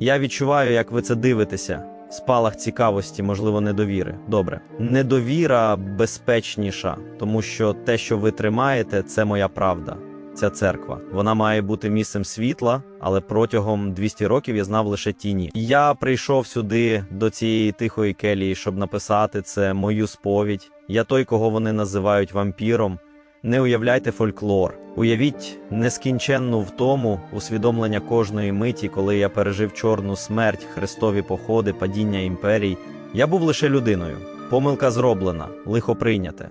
Я відчуваю, як ви це дивитеся. Спалах цікавості, можливо, недовіри. Добре. Недовіра безпечніша, тому що те, що ви тримаєте, це моя правда. Ця церква. Вона має бути місцем світла, але протягом 200 років я знав лише тіні. Я прийшов сюди до цієї тихої келії, щоб написати це мою сповідь. Я той, кого вони називають вампіром. Не уявляйте фольклор. Уявіть нескінченну втому усвідомлення кожної миті, коли я пережив чорну смерть, хрестові походи, падіння імперій. Я був лише людиною. Помилка зроблена, лихо прийняте.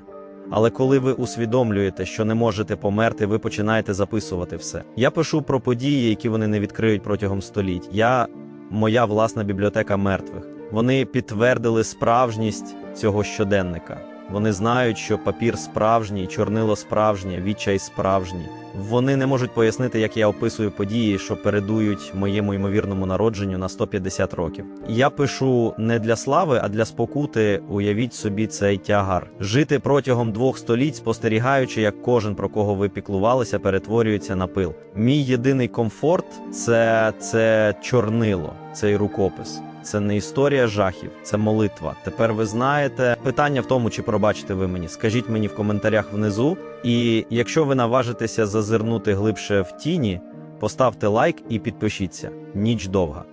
Але коли ви усвідомлюєте, що не можете померти, ви починаєте записувати все. Я пишу про події, які вони не відкриють протягом століть. Я моя власна бібліотека мертвих. Вони підтвердили справжність цього щоденника. Вони знають, що папір справжній, чорнило справжнє, відчай справжній. Вони не можуть пояснити, як я описую події, що передують моєму ймовірному народженню на 150 років. Я пишу не для слави, а для спокути. Уявіть собі цей тягар. Жити протягом двох століть, спостерігаючи, як кожен про кого ви піклувалися, перетворюється на пил. Мій єдиний комфорт це, це чорнило, цей рукопис. Це не історія жахів, це молитва. Тепер ви знаєте питання в тому, чи пробачите ви мені. Скажіть мені в коментарях внизу. І якщо ви наважитеся зазирнути глибше в тіні, поставте лайк і підпишіться. Ніч довга.